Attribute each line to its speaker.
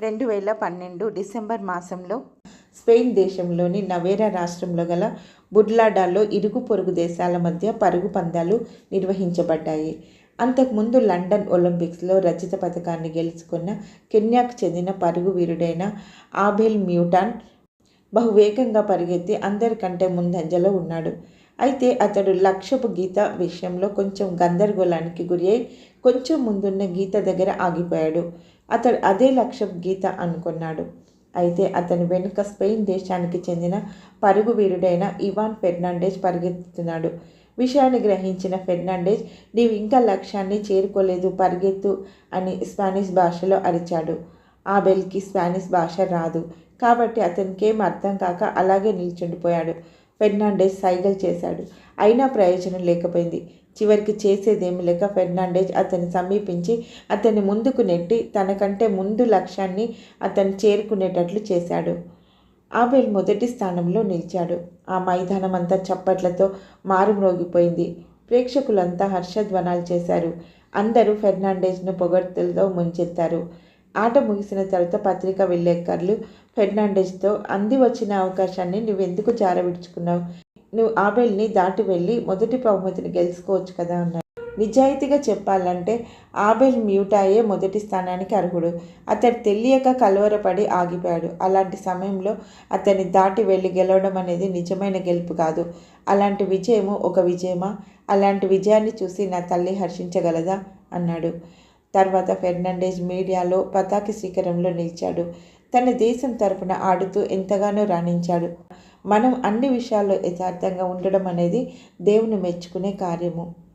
Speaker 1: రెండు వేల పన్నెండు డిసెంబర్ మాసంలో స్పెయిన్ దేశంలోని నవేరా రాష్ట్రంలో గల బుడ్లాడాలో ఇరుగు పొరుగు దేశాల మధ్య పరుగు పందాలు నిర్వహించబడ్డాయి. అంతకుముందు లండన్ ఒలింపిక్స్లో రచిత పథకాన్ని గెలుచుకున్న కెన్యాకు చెందిన పరుగు వీరుడైన ఆబెల్ మ్యూటాన్ బహువేగంగా పరిగెత్తి అందరికంటే ముందంజలో ఉన్నాడు. అయితే అతడు లక్ష్యపు గీత విషయంలో కొంచెం గందరగోళానికి గురి అయి కొంచెం ముందున్న గీత దగ్గర ఆగిపోయాడు. అతడు అదే లక్ష్యపు గీత అనుకున్నాడు. అయితే అతని వెనుక స్పెయిన్ దేశానికి చెందిన పరుగు వీరుడైన ఇవాన్ ఫెర్నాండేజ్ పరిగెత్తుతున్నాడు. విషయాన్ని గ్రహించిన ఫెర్నాండేజ్ నీవు ఇంకా లక్ష్యాన్ని చేరుకోలేదు పరిగెత్తు అని స్పానిష్ భాషలో అరిచాడు. ఆబెల్కి స్పానిష్ భాష రాదు. కాబట్టి అతనికి ఏం అర్థం కాక అలాగే నిల్చుండిపోయాడు. ఫెర్నాండెజ్ సైగల్ చేశాడు. అయినా ప్రయోజనం లేకపోయింది. చివరికి చేసేదేమి లేక ఫెర్నాండెజ్ అతన్ని సమీపించి అతన్ని ముందుకు నెట్టి తనకంటే ముందు లక్ష్యాన్ని అతను చేరుకునేటట్లు చేశాడు. ఆబెల్ మొదటి స్థానంలో నిలిచాడు. ఆ మైదానం అంతా చప్పట్లతో మారుమ్రోగిపోయింది. ప్రేక్షకులంతా హర్షధ్వనాలు చేశారు. అందరూ ఫెర్నాండెజ్ను పొగడ్తలతో ముంచెత్తారు. ఆట ముగిసిన తర్వాత పత్రిక విలేకరులు ఫెర్నాండెస్తో అంది వచ్చిన అవకాశాన్ని నువ్వెందుకు జారవిడుచుకున్నావు? నువ్వు ఆబెల్ని దాటి వెళ్ళి మొదటి బహుమతిని గెలుచుకోవచ్చు కదా అన్నారు నిజాయితీగా చెప్పాలంటే ఆబెల్ మ్యూటాయే మొదటి స్థానానికి అర్హుడు. అతడు తెలియక కలవరపడి ఆగిపోయాడు. అలాంటి సమయంలో అతన్ని దాటి వెళ్ళి గెలవడం అనేది నిజమైన గెలుపు కాదు. అలాంటి విజయము ఒక విజయమా? అలాంటి విజయాన్ని చూసి నా తల్లి హర్షించగలదా? అన్నాడు. తర్వాత ఫెర్నాండేజ్ మీడియాలో పతాక శిఖరంలో నిలిచాడు. తన దేశం తరపున ఆడుతూ ఎంతగానో రాణించాడు. మనం అన్ని విషయాల్లో యథార్థంగా ఉండడం అనేది దేవుని మెచ్చుకునే కార్యము.